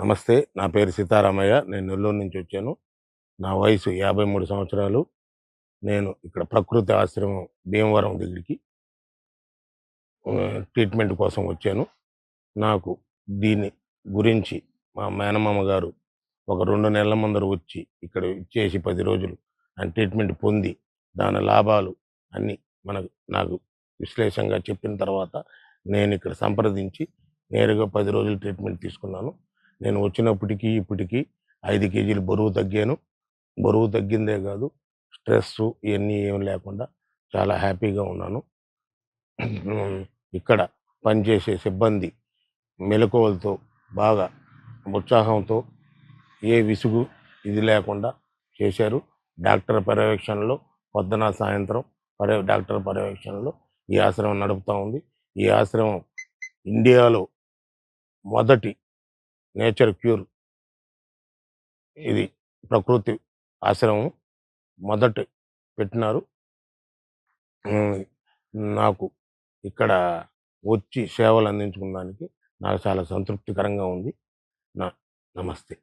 నమస్తే నా పేరు సీతారామయ్య. నేను నెల్లూరు నుంచి వచ్చాను. నా వయసు యాభై మూడు సంవత్సరాలు. నేను ఇక్కడ ప్రకృతి ఆశ్రమం భీమవరం దగ్గరికి ట్రీట్మెంట్ కోసం వచ్చాను. నాకు దీని గురించి మా మేనమామ గారు ఒక రెండు నెలల ముందర వచ్చి ఇక్కడ ఇచ్చేసి పది రోజులు ఆయన ట్రీట్మెంట్ పొంది దాని లాభాలు అన్నీ మనకు నాకు విశ్లేషంగా చెప్పిన తర్వాత నేను ఇక్కడ సంప్రదించి నేరుగా పది రోజులు ట్రీట్మెంట్ తీసుకున్నాను. నేను వచ్చినప్పటికీ ఇప్పటికీ ఐదు కేజీలు బరువు తగ్గాను. బరువు తగ్గిందే కాదు స్ట్రెస్ ఇవన్నీ ఏం లేకుండా చాలా హ్యాపీగా ఉన్నాను. ఇక్కడ పనిచేసే సిబ్బంది మెలకువలతో బాగా ఉత్సాహంతో ఏ విసుగు ఇది లేకుండా చేశారు. డాక్టర్ పర్యవేక్షణలో పొద్దున సాయంత్రం పర్య డాక్టర్ పర్యవేక్షణలో ఈ ఆశ్రమం నడుపుతూ ఉంది. ఈ ఆశ్రమం ఇండియాలో మొదటి నేచర్ క్యూర్ ఇది ప్రకృతి ఆశ్రమం మొదట పెట్టినారు. నాకు ఇక్కడ వచ్చి సేవలు అందించుకోవడానికి నాకు చాలా సంతృప్తికరంగా ఉంది. నా నమస్తే.